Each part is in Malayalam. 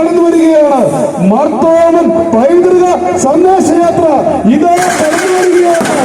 കടന്നു വരികയാണ്. മാർത്തോമൻ പൈതൃക സന്ദേശയാത്ര ഇതേ കടന്നു വരികയാണ്.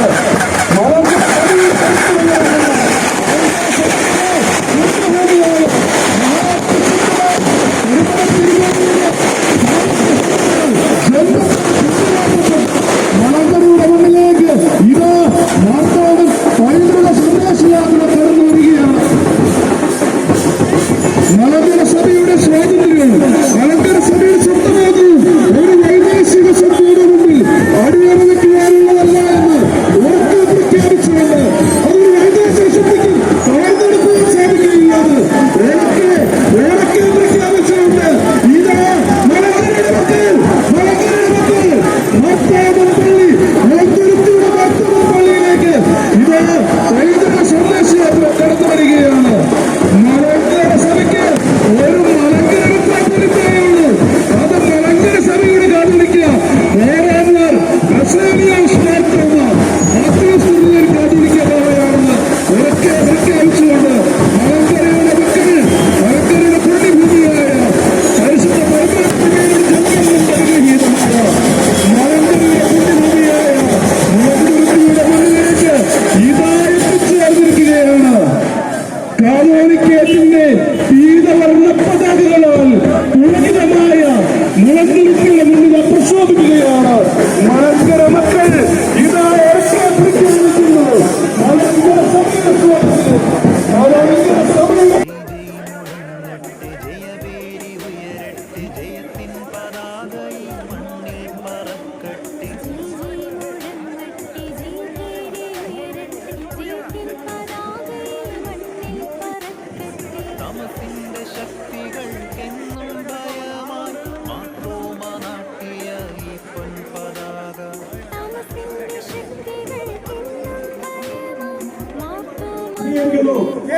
कश्मीर के लोग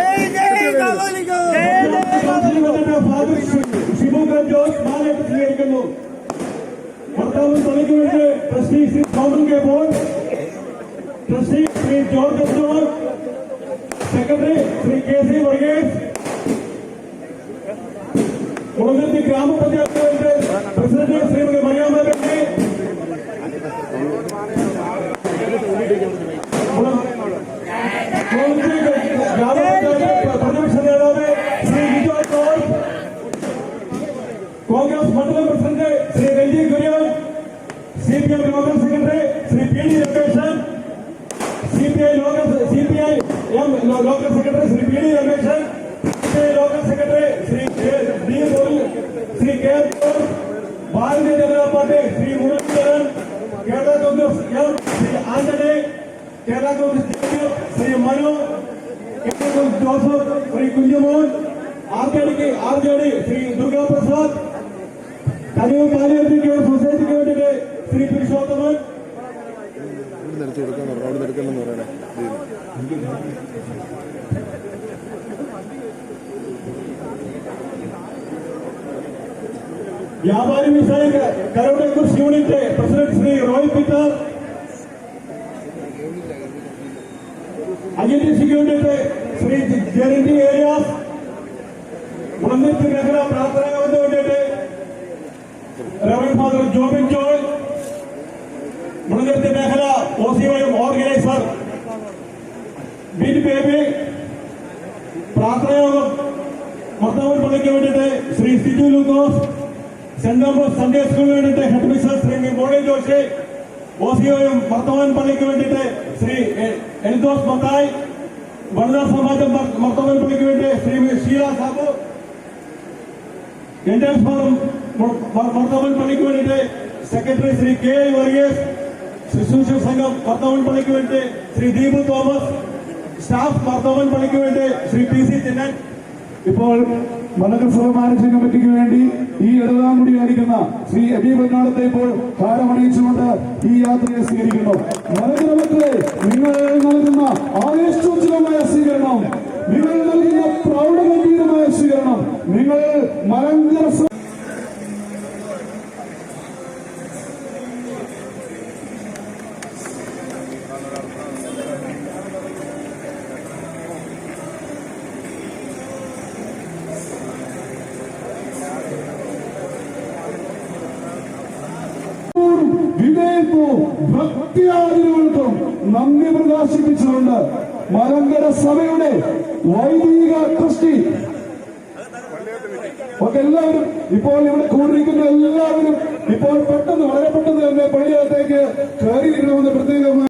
शिवगंज सी वर्गेश ग्राम panchayat president Shrimati local secretary Shri P D Rameshan local secretary Shri D Govil Shri K Bharatiya Janata Party Shri Muraleedharan Kerala Congress M Shri Antony Kerala Congress Shri Manu Kerala Congress Joseph Shri Kunjumon R J ഡിക്ക് R J D Shri Durga Prasad Kanivu പാലിയത്തിക്ക് സൊസൈറ്റിക്ക് വേണ്ടിയിട്ട് ശ്രീ പുരുഷോത്തമൻ ഇവിടെ എടുത്ത് കൊടുക്കാൻ പറഞ്ഞു അവിടെ നിരക്കണമെന്ന് പറയണേ വ്യാപാരി വ്യവസായ കരോടെ കുറിച്ച് യൂണിറ്റ് പ്രസിഡന്റ് ശ്രീ റോയ് പീറ്റർ. ഐഎൻടിസിക്ക് യൂണിറ്റ് ശ്രീ ജെറിൻഡി ഏരിയാസ്. മുളന്തിരി നഗര പ്രാർത്ഥനകൾക്ക് വേണ്ടിയിട്ട് റവൻ ഫാദർ ജോബിൻ ജോയ്. മുളന്തിരി മർദ്ദവൻ പള്ളിക്ക് വേണ്ടിയിട്ട് Shri Siju Lukose saint Thomas Sunday സ്കൂളിന് വേണ്ടിയിട്ട് ഹെഡ് മിസ്റ്റർ ശ്രീ മോണി ജോഷി ഓസിയോയും മർത്തവൻ പള്ളിക്ക് വേണ്ടിയിട്ട് ശ്രീ എ- എൽദോസ് മത്തായി വനിതാ സമാജം മർ- മർത്തവൻ പള്ളിക്ക് വേണ്ടി ശ്രീ ഷീല സാബു ഇന്ത്യൻ ഫോറം മർ- മർ- മർത്തവൻ പള്ളിക്ക് വേണ്ടിയിട്ട് secretary Shri K I Varghese ശുശ്രൂഷ സംഘം മർത്തവൻ പള്ളിക്ക് വേണ്ടി ശ്രീ ദീപു തോമസ് സ്റ്റാഫ് മർത്തവൻ പള്ളിക്ക് വേണ്ടി ശ്രീ പി സി ചിന്നൻ ഇപ്പോൾ മലകസഭ മാനേജിംഗ് കമ്മിറ്റിക്ക് വേണ്ടി ഈ എഴുതാൻകുടിയായിരിക്കുന്ന ശ്രീ അബി ബന്നാടത്തെ ഇപ്പോൾ ഭാരമണിയിച്ചുകൊണ്ട് ഈ യാത്രയെ സ്വീകരിക്കുന്നു. മലകര മക്കളെ നിങ്ങൾ നൽകുന്ന ആവേശോജ്വലമായ സ്വീകരണം നിങ്ങൾ നൽകുന്ന പ്രൗഢഗംഭീരമായ സ്വീകരണം നിങ്ങൾ മലങ്കര സഭ ഭക്തിയാദരവുകൾക്കും നന്ദി പ്രകാശിപ്പിച്ചുകൊണ്ട് മലങ്കര സഭയുടെ വൈദിക ക്രിസ്റ്റി ഒക്കെ എല്ലാവരും ഇപ്പോൾ ഇവിടെ കൂടിയിരിക്കുന്ന എല്ലാവരും ഇപ്പോൾ പെട്ടെന്ന് വളരെ പെട്ടെന്ന് തന്നെ പള്ളിയകത്തേക്ക് കയറിയിരിക്കണമെന്ന് പ്രത്യേകം